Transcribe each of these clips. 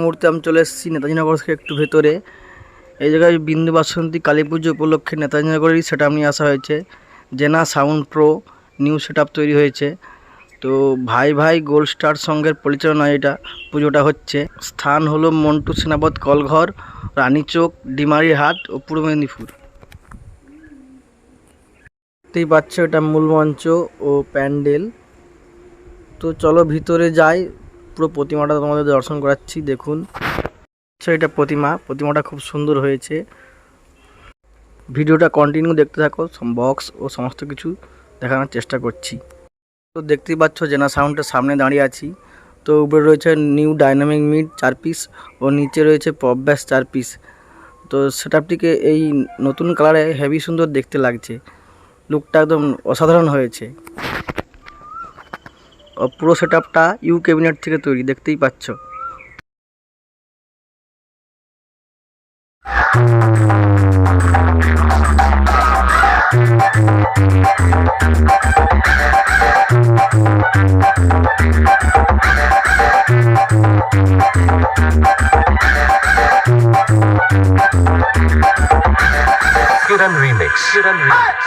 মুহূর্তে আমি চলে এসেছি নেতাজি নগর থেকে একটু ভেতরে। এই জায়গায় বিন্দু বাসন্তী কালী পুজো উপলক্ষে নেতাজি নগরেরই সেট নিয়ে আসা হয়েছে। জেনা সাউন্ড প্রো নিউ সেট তৈরি হয়েছে। তো ভাই ভাই গোল্ড স্টার সঙ্গের পরিচালনায় এটা পুজোটা হচ্ছে। স্থান হলো মন্টু সেনাপত কলঘর রানীচক ডিমারি হাট ও পূর্ব মেদিনীপুর। দেখতেই পাচ্ছ এটা মূল মঞ্চ ও প্যান্ডেল। তো চলো ভিতরে যাই। পুরো প্রতিমাটা তোমাদের দর্শন করাচ্ছি, দেখুন। আচ্ছা এটা প্রতিমা। প্রতিমাটা খুব সুন্দর হয়েছে। ভিডিওটা কন্টিনিউ দেখতে থাকো বক্স ও সমস্ত কিছু দেখানোর চেষ্টা করছি। তো দেখতেই পাচ্ছ জেনা সাউন্ডের সামনে দাঁড়িয়ে আছি। তো উপরে রয়েছে নিউ ডাইনামিক মিড চার পিস ও নিচে রয়েছে পপ ব্যাস চার পিস তো সেটআপটিকে এই নতুন কালারে হেভি সুন্দর দেখতে লাগছে। লুকটা একদম অসাধারণ হয়েছে। পুরো সেটআপটা ইউ ক্যাবিনেট থেকে তৈরি দেখতেই পাচ্ছ Kiran Remix. Kiran Remix.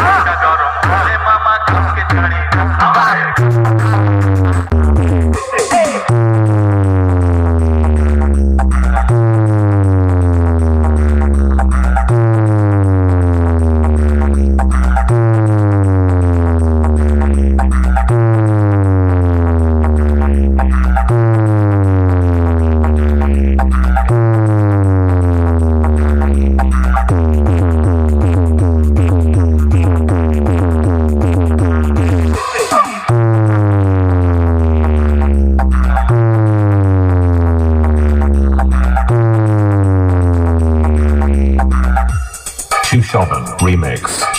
Ah! Sheldon Remix.